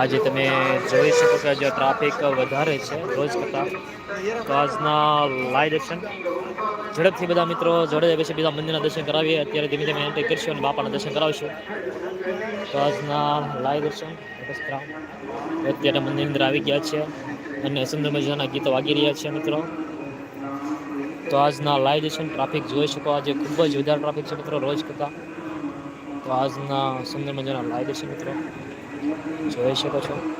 આજે તમે જોઈ શકો છો જો ટ્રાફિક વધારે છે રોજ કરતાં. તો આજના લાઈવ દર્શન ઝડપથી બધા મિત્રો જોડે પછી બીજા મંદિરના દર્શન કરાવીએ. અત્યારે ધીમે ધીમે એન્ટ્રી કરશું અને બાપાના દર્શન કરાવશું. તો આજના લાઈવ દર્શન અત્યારે મંદિરની અંદર આવી ગયા છે અને સુંદર મજાના ગીતો વાગી રહ્યા છે મિત્રો. તો આજના લાઈવ દર્શન ટ્રાફિક જોઈ શકો. આજે ખૂબ જ વધારે ટ્રાફિક છે મિત્રો રોજ કરતાં. તો આજના સુંદર મજાના લાઈવ દર્શન મિત્રો. જોઈ શકો છો.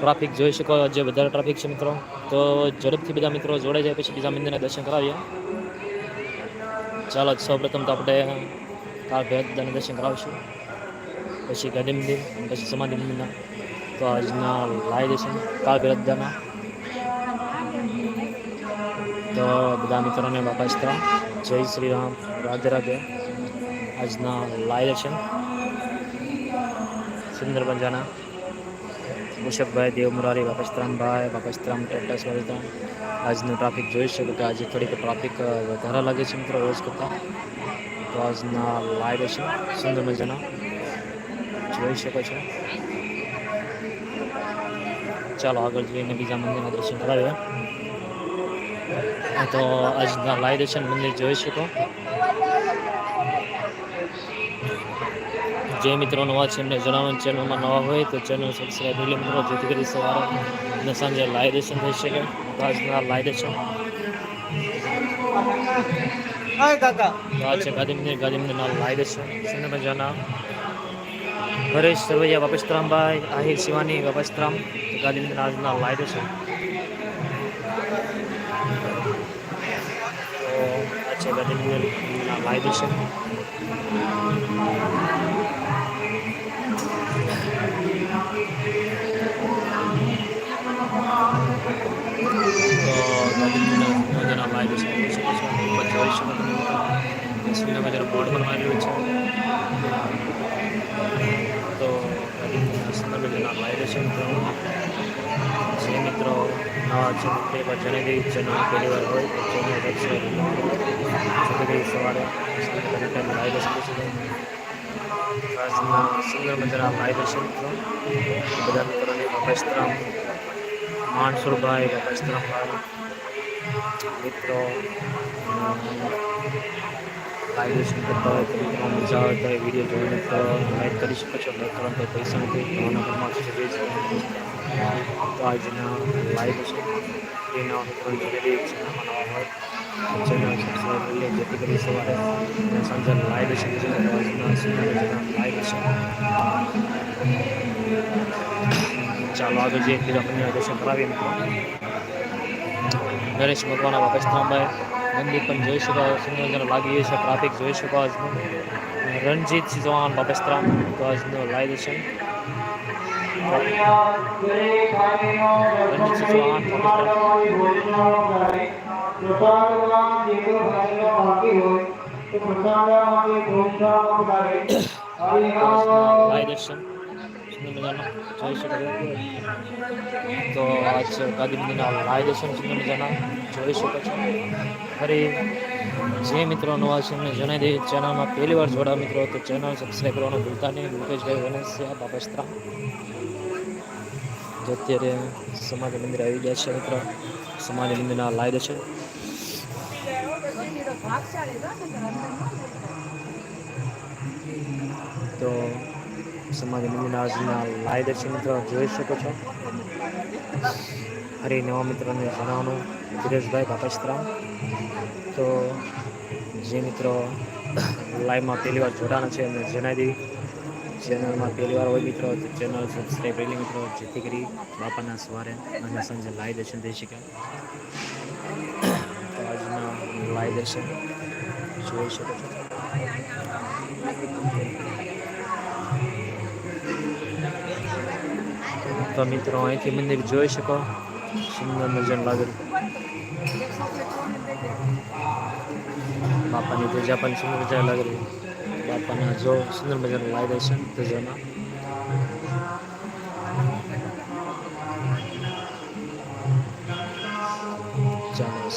ટ્રાફિક જોઈ શકો જે વધારે ટ્રાફિક છે મિત્રો. તો ઝડપથી બધા મિત્રો જોડે જાય, પછી બીજા મંદિરના દર્શન કરાવીએ. ચાલો સૌ પ્રથમ તો આપણે કાળ ભેદના દર્શન કરાવીશું. પછી ગાંધી મંદિર પછી સમાધિ મંદિરના. તો આજના લાઈ દર્શન કાળ ભેદના તો બધા મિત્રોને બાપા જય શ્રી રામ. રાધે રાધે. આજના લાઈ દર્શન. સુંદર મજાના મુશકભાઈ દેવ મુરારી બાપસ્તરામભાઈ બાપસ્તરામ વળતા આજનું ટ્રાફિક જોઈ શકો કે આજે થોડીક ટ્રાફિક વધારે લાગે છે મિત્રો રોજ કરતાં. તો આજના લાઈવ છે સુંદર મજાના જોઈ શકો છો. ચાલો આગળ જઈને બીજા મંદિરના દર્શન કરાવીએ. તો આજના લાઈવ દર્શન મંદિર જોઈ શકો. જે મિત્રો નવા છે એમને જણાવવાનું ચેનલમાં નવા હોય તો ચેનલ સબસ્ક્રાઈબ કરી મિત્રો જેથી કરી સવારે અને સાંજે લાઈવ દર્શન થઈ શકે. આજના લાઈવ દર્શન આ છે ગાંધી મંદિર ગાંધી મંદિરના લાઈવ દર્શન સુંદર મજાના હરેશ સરવૈયા બાપસ્તરામભાઈ આહિર શિવાની બાપસ્તરામ ગાંધી મંદિરના આજના લાઈવ છે તો આ છે ગાંધી મંદિરના લાઈવ દર્શન છે તે પણ જણાવી દઈ ચેનલ પહેલી વાર હોય તો ચેનલ સબસ્ક્રાઈબ સવારે લાઈવ છે આજના સુંદર મજાના લાઈવ છે મિત્રો બધા મિત્રોને વસ્ત્રામ માણસુરભાઈ વસ્ત્રામભાઈ મિત્રો લાઈવ દર્શન કરતા હોય તો મિત્રો મજા આવે તો વીડિયો જોઈને તો લાઈક કરી શકો છો લાઈક કરવા તો પૈસા નથી નવા નંબરમાં જઈ શકો તો આજના લાઈવ છે સાંજે લાઈવ છે ચાલો, આગળ જે બીજા મંદિરના દર્શન કરાવીએ મિત્રો. નરેશ બાપસ્તરામભાઈ મંદિર પણ જોઈ શકાય સુંદર લાગી છે, ટ્રાફિક જોઈ શકો આજનું. રણજીત ચૌહાણ બાપસ્ત્રા તો આજનું લાઈવ દર્શન દર્શન સુંદર મજાના જોઈ શકો તો આજ ગાંધી મંદિરના લાઈવ દર્શન સુંદર મજાના જોઈ શકો છો ફરી જે મિત્રો નવા છે એમને જણાવી દઈએ ચેનલમાં પહેલી વાર જોડા મિત્રો તો ચેનલ સબસ્ક્રાઈબ કરવાનું ભૂલતા નહીં મુકેશભાઈ વનસ્યા બાપસ્ત્રા જો અત્યારે સમાધિ મંદિર આવી ગયા છે મિત્રો. સમાધિ મંદિરના લાઈવ છે. તો સમાધિ મંદિરના આજના છે મિત્ર. જોઈ શકો છો. ફરી નવા મિત્રોને જણાવવાનું. ધીરેશભાઈ બાપસ્ત્રા તો જે મિત્રો લાઈવમાં પહેલી વાર જોડાના છે એમને જણાવી દઈ ચેનલમાં પહેલી વાર હોય મિત્રો, તો ચેનલ સબસ્ક્રાઈબ કરી મિત્રો, જેથી કરી બાપાના સવારે અને સાંજે લાઈવ દર્શન થઈ શકે. આજના લાઈવ દર્શન જોઈ શકો છો. તો મિત્રો, અહીંથી મંદિર જોઈ શકો. સુંદર મજાનું લાગે. બાપાની પૂજા પણ સુંદર મજા લાગે. બાપાના જો સુંદર મજાનું લાઈ છે પૂજામાં ચાલો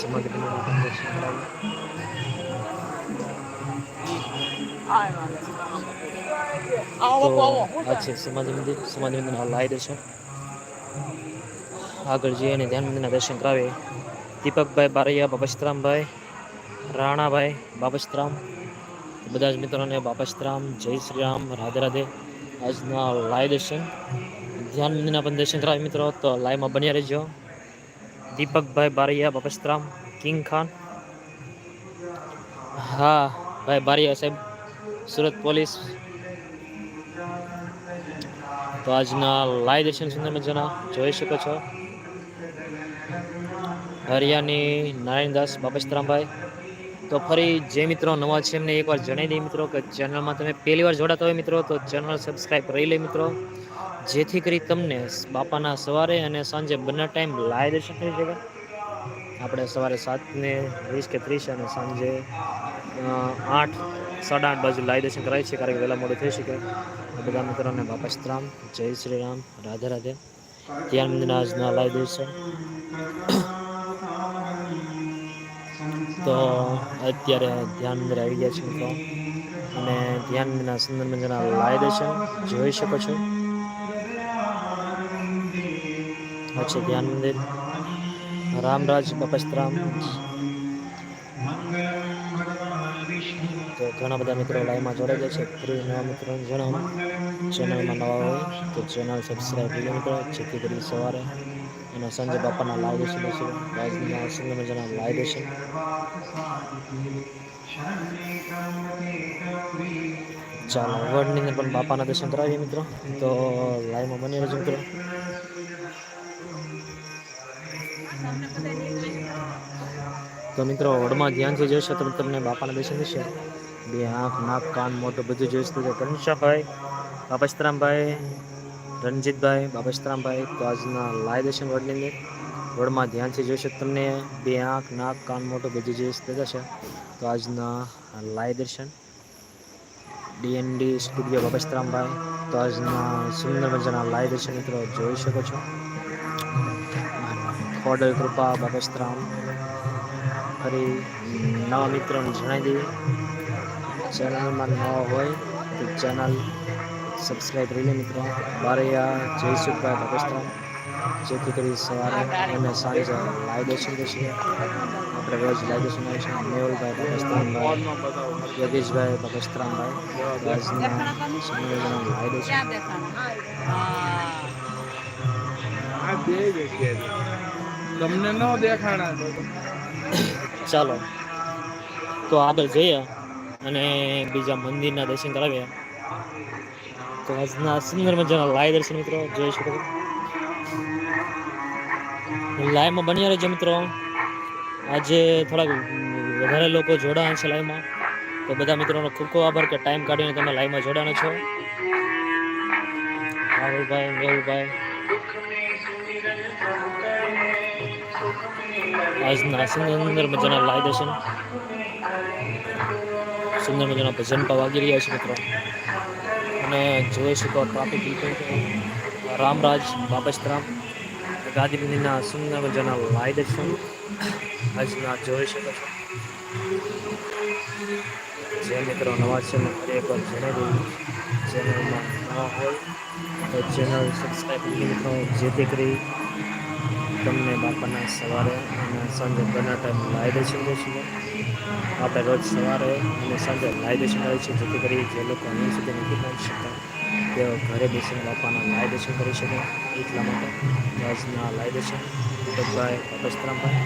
તો આ છે સમાધિ મંદિર. સમાધિ મંદિરના લાઈ છે. આગળ જઈએ અને ધ્યાન મંદિરના દર્શન કરાવીએ. દીપકભાઈ બારૈયા બાપસ્તરામભાઈ રાણાભાઈ બાપસ્તરામ બધા જ મિત્રોને બાપસ્તરામ જય શ્રી રામ, રાધે રાધે. આજના લાઈવ દર્શન ધ્યાન મંદિરના પણ દર્શન કરાવે મિત્રો, તો લાઈવમાં બન્યા રહેજો. દીપકભાઈ બારૈયા બાપસ્તરામ કિંગ ખાન. હા, ભાઈ બારૈયા સાહેબ, સુરત પોલીસ. તો આજના લાઈવ દર્શન સુંદર મજાના જોઈ શકો છો. હરિયાની નારાયણદાસ બાપસ્તરામભાઈ તો ફરી જે મિત્રો નવા છે, એમને એકવાર જણાવી દઈએ મિત્રો કે ચેનલમાં તમે પહેલી વાર જોડાતા હોય મિત્રો, તો ચેનલ સબસ્ક્રાઈબ કરી લે મિત્રો. જેથી કરી તમને બાપાના સવારે અને સાંજે બંને ટાઈમ લાઈવ દર્શન થઈ શકે આપણે સવારે સાતને વીસ કે ત્રીસ અને સાંજે આઠ, સાડા આઠ બાજુ લાઈવ દર્શન કરાય છે કારણ કે વહેલા મોડું થઈ શકે. બધા મિત્રોને બાપસ્તરામ જય શ્રી રામ, રાધે રાધે. ધ્યાન આજના લાઈવ દર્શન. તો અત્યારે ધ્યાન મંદિર આવી ગયા છે મિત્રો. અને ધ્યાન મંદિરના સુંદર મજાના લાય જોઈ શકો છો. આ છે ધ્યાન મંદિર. રામરાજ બપસ્તરામ તો ઘણા બધા મિત્રો લાઈવમાં જોડાઈ ગયા છે. ફરી નવા મિત્રો જણાવો. ચેનલમાં નવા હોય તો ચેનલ સબસ્ક્રાઈબ કરી મિત્રો. જેથી કરી સવારે અને સંજય બાપાના લાઈવ દર્શન છે રાજના સુંદર મજાના લાઈવ દર્શન ચાલો વડની અંદર પણ બાપાના દર્શન કરાવીએ મિત્રો. તો લાઈવમાં બની રહેજો મિત્રો. તો મિત્રો વડમાં ધ્યાનથી જોશો તો તમને બાપાના દર્શન થશે બે આંખ નાક, કાન મોટું બધું જોઈશ તો બાપા બાપસ્તરામભાઈ રણજીતભાઈ બાપસ્તરામભાઈ તો આજના લાય દર્શન વર્ડની અંદર વર્ડમાં ધ્યાનથી જોઈશે તમને બે આંખ, નાક, કાન મોટું બધું તો છે. તો આજના લાય દર્શન. ડીએનડી સ્ટુડિયો બાપસ્તરામભાઈ તો આજના સુંદર મજાના લાય દર્શન મિત્રો જોઈ શકો છો. ખોડલ કૃપા બાપસ્તરામ ફરી નવા મિત્રોને જણાવી દઈએ. ચેનલમાં નવા હોય તો ચેનલ સબસ્ક્રાઈબ કરી લે મિત્રો. બારૈયા જયસુખભાઈ પાકિસ્તાન જેથી કરી સવારે અને સાંજે લાઈવ દર્શન થશે આપણે રોજ લાઈવ દર્શન આવીશું મેહુલભાઈ પાકિસ્તાનભાઈ યોગેશભાઈ પાકિસ્તાનભાઈ આજના સંમેલનના લાઈવ દર્શન તમને ન દેખાણા ચાલો. તો આગળ જઈએ અને બીજા મંદિરના દર્શન કરાવીએ. તો આજના સુંદર મજાના લાઈવ દર્શન મિત્રો જોઈ શકો લાઈવમાં બન્યા રહેજો મિત્રો. આજે થોડાક વધારે લોકો જોડાયા છે લાઈવમાં. તો બધા મિત્રોનો ખૂબ ખૂબ આભાર કે ટાઈમ કાઢીને તમે લાઈવમાં જોડાણો છો. રાહુલભાઈ મેહુલભાઈ આજના સુંદર મજાના લાઈવ દર્શન. સુંદર મજાના ભજન પણ વાગી રહ્યા છે મિત્રો. અને જોઈ શકો ટ્રાફિક રામરાજ બાપસ્તરામ ગાંધીનગરના સુંદર મજાના લાઈ દર્શન. આજના જોઈ શકો છો. જે મિત્રો નવા છે ફરી એકવાર જણાવી ચેનલમાં નવા હોય તો ચેનલ સબસ્ક્રાઈબ કરી મિત્રો, જેથી કરી તમને બાપાના સવારે અને સાંજે બંને ટાઈમ લાઈ દર્શન દઈશું આપણે રોજ સવારે અને સાંજે લાઈ દર્શન આવે છે, જેથી કરી જે લોકો અહીં સુધી નથી પહોંચી શકતા, તેઓ ઘરે બેસીને બાપાના લાઈ દર્શન કરી શકે. એટલા માટે આજના લાઈ દર્શન દીપકભાઈ અપસ્તરામભાઈ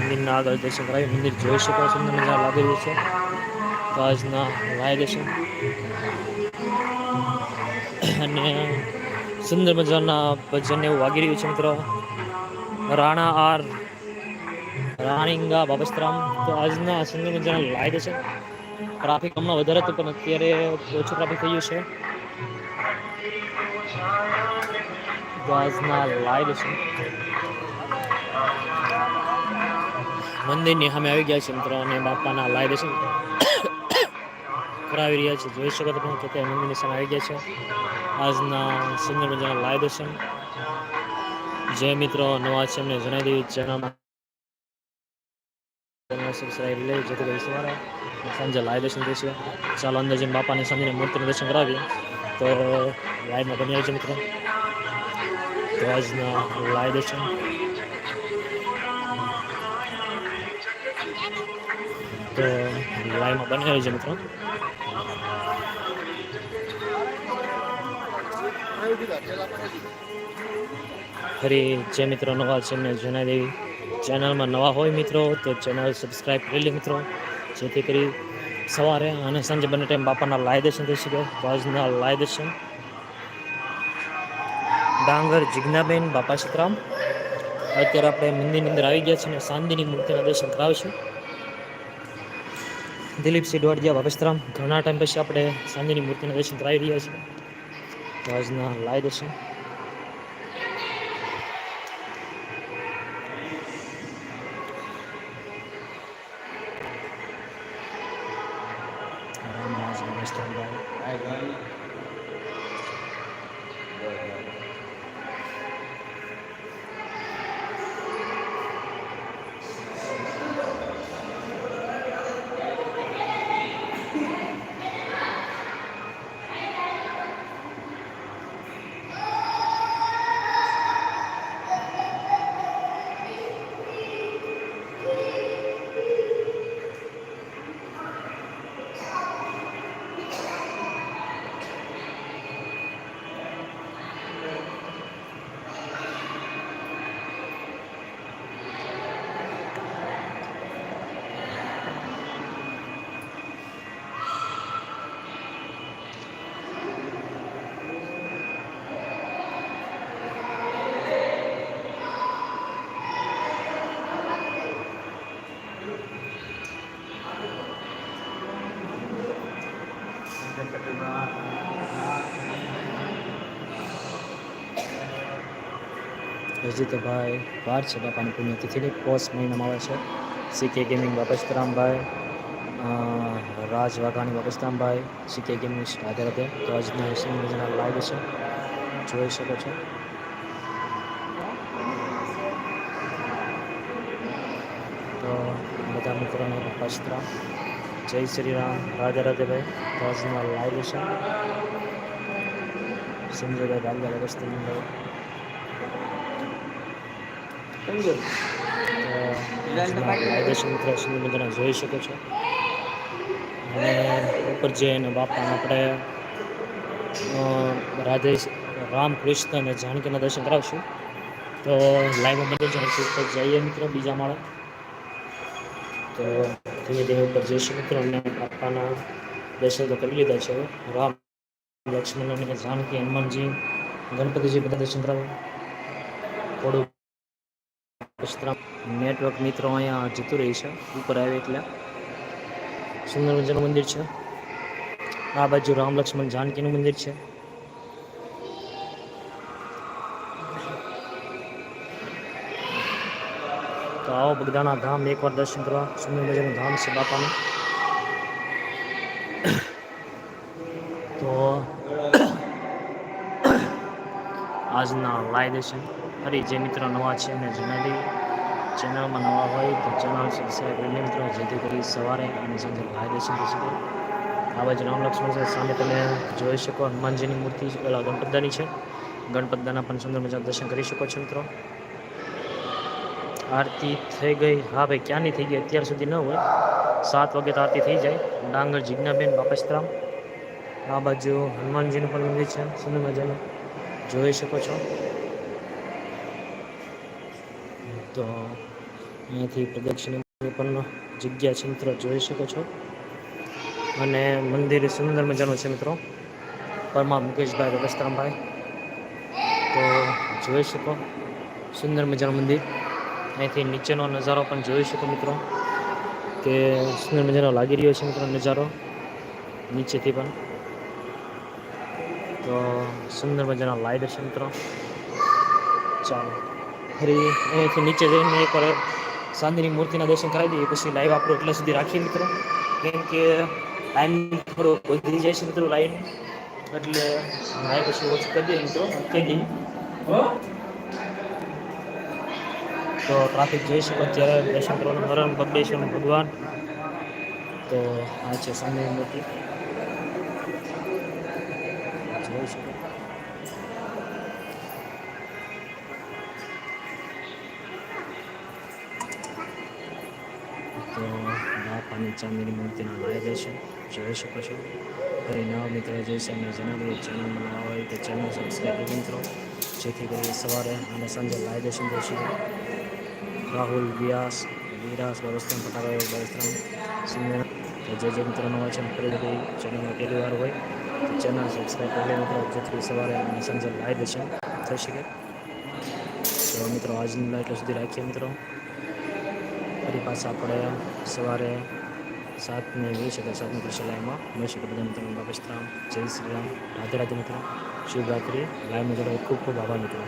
મંદિરના આગળ દર્શન કરાવી મંદિર જોઈ શકો સુંદર મજા લાગી રહ્યું છે. તો આજના લાઈ દર્શન અને સુંદર મજાના ભજન એવું વાગી રહ્યું છે, મિત્રો. રાણા આર રાણીંગા બાબસ્ત્રામ. તો આજના સુંદર મજાના લાઈવ છે, ટ્રાફિક હમણાં વધારે હતું, પણ અત્યારે ઓછું ટ્રાફિક થઈ ગયું છે. આજના લાઈવ છે. મંદિરની સામે આવી ગયા છે મિત્રો, અને બાપાના લાઈવ છે. કરાવી રહ્યા છે. જોઈ શકો તમે કે ત્યાં મંદિરની સામે આવી ગયા છે. આજના સુંદર મજાના લાઈવ દર્શન જે મિત્રો, નવા છે એમને જણાવી દઈએ. ચેનલમાં ચેનલ સબસ્ક્રાઈબ લે કરી સવારે સાંજે લાઈવ દર્શન થશે. ચાલો અંદર જઈને બાપાની સાંજની મૂર્તિનું દર્શન કરાવીએ. તો લાઈવમાં બની આવજો મિત્રો. તો આજના લાઈવ દર્શન તો લાઈવમાં બની આવજો મિત્રો. ફરી જે મિત્રો નવા છે એમને જણાવી દેવી ચેનલમાં નવા હોય મિત્રો, તો ચેનલ સબસ્ક્રાઈબ કરી લે મિત્રો. જેથી કરી સવારે અને સાંજે બંને ટાઈમ બાપાના લાય દર્શન થઈ શકે તો લાય દર્શન. ડાંગર, જિજ્ઞાબેન, બાપા સીતરામ. અત્યારે આપણે મંદિરની અંદર આવી ગયા છીએ અને સાંદીની મૂર્તિના દર્શન કરાવીશું. દિલીપસિંહ ડોડિયા બાપસ્તરામ ઘણા ટાઈમ પછી આપણે સાંજની મૂર્તિના દર્શન કરાવી રહ્યા છીએ. તો લાય દર્શન. રામરાજ બાપસ્તરામભાઈ હજી તો વાર છે બાપાની પુણ્યતિથિની પોષ મહિનામાં આવે છે. સીકે ગેમિંગ બાપસ્તરામભાઈ રાજ વાઘાણી બાપસ્તરામભાઈ સીકે ગેમિંગ રાધે રાધે તો આજના મજાના લાઈવ છે. જોઈ શકો છો. તો બધા મિત્રોને બાપસ્તરામ જય શ્રી રામ. રાધે રાધે ભાઈ. તો આજના લાઈવ છે. સંજયભાઈ બાપસ્તરામભાઈ કાયદેસર મિત્રો સુંદર મજાના જોઈ શકો છો. અને ઉપર જઈને બાપાને આપણે અ, રાધે રામ કૃષ્ણ અને જાનકીના દર્શન કરાવશું. તો લાઈવમાં જણ ઉપર જઈએ મિત્રો બીજા માળે. તો ધીમે ધીમે ઉપર જઈશું મિત્રો અને બાપાના દર્શન તો કરી લીધા છે. રામ લક્ષ્મણ અને જાનકી હનુમાનજી ગણપતિજી બધા દર્શન કરાવો. થોડું નેટવર્ક મિત્રો અહીંયા જતું રહી છે. ઉપર આવે એટલે સુંદર મંદિર છે. આ બાજુ રામ લક્ષ્મણ જાનકીનું મંદિર છે. તો આવો બગદાણા ધામ એકવાર દર્શન કરવા. સુંદર મજાનું ધામ છે બાપાનું. તો આજના લાઈ દેશે ફરી જે મિત્રો નવા છે એમને જણાવી ચેનલમાં નવા હોય તો ચેનલ સબસ્ક્રાઈબ કરી મિત્રો. જેથી કરી સવારે અને સાંજે લાઈ દેશે શકે. આ બાજુ રામ લક્ષ્મણ સામે તમે જોઈ શકો હનુમાનજીની મૂર્તિ પેલા ગણપતદાની છે. ગણપતદાના પણ સુંદર મજા દર્શન કરી શકો છો મિત્રો. આરતી થઈ ગઈ. હા ભાઈ ક્યાંની થઈ ગઈ? અત્યાર સુધી ન હોય. સાત વાગે તો આરતી થઈ જાય. ડાંગર જિજ્ઞાબેન બાપસ્તરામ. આ બાજુ હનુમાનજીનું પણ મંદિર છે. સુંદર મજાનું. જોઈ શકો છો. તો અહીંયાથી પ્રદક્ષિણાની પણ જગ્યા છે મિત્રો જોઈ શકો છો. અને મંદિર સુંદર મજાનું છે મિત્રો. પરમા મુકેશભાઈ રસ્તરામભાઈ તો જોઈ શકો. સુંદર મજાનું મંદિર. અહીંથી નીચેનો નજારો પણ જોઈ શકો મિત્રો. કે સુંદર મજાનો લાગી રહ્યો છે મિત્રો નજારો. નીચેથી પણ. તો સુંદર મજાના લાઈટ છે મિત્રો. ચાલો, ફરી અહીંયાથી નીચે જઈને એકવાર સાંજની મૂર્તિના દર્શન કરાવી દઈએ, પછી લાઈવ આપણું એટલા સુધી રાખીએ મિત્રો. કેમ કે ટાઈમ થોડો વધી જાય છે મિત્રો લાઈન એટલે લાઈવ પછી ઓછું કરી દઈએ મિત્રો કહી તો ટ્રાફિક જોઈ શકો ત્યારે દર્શન કરવાનું હરણ બગડેશ્વર ભગવાન. તો આ છે સામે મૂર્તિ. જોઈ શકો. તો બાપાની ચાંદીની મૂર્તિના લાય છે. જોઈ શકો છો. ફરી નવા મિત્રો જોઈશે અમને જણાવીએ ચેનલમાં નવા હોય તો ચેનલ સબસ્ક્રાઈબ કરી મિત્રો. જેથી કરી સવારે અને સાંજે લાય દર્શન જોઈ શકો રાહુલ, વ્યાસ, વિરાસ બરસ્તરામ પટાકા બરસ્તરામ સિંહ. તો જે જે મિત્રો નવા છે ફરી ચેનલમાં પહેલી વાર હોય. ચેનલ સબસ્ક્રાઈબ કરી લે મિત્રો. જેથી સવારે અને સાંજે લાઈવ દર્શન થઈ શકે. તો મિત્રો, આજની લાઈટ સુધી રાખીએ મિત્રો. ફરી પાછા આપણે સવારે સાતને વીસ એટલે સાતની કૃષિ લાઈવમાં મળી શકે બધા મિત્રો બાપસ્તરામ જય શ્રી રામ. રાધે રાધે મિત્રો. શિવરાત્રિ લાઈવ મિત્રો ખૂબ ખૂબ આભાર મિત્રો.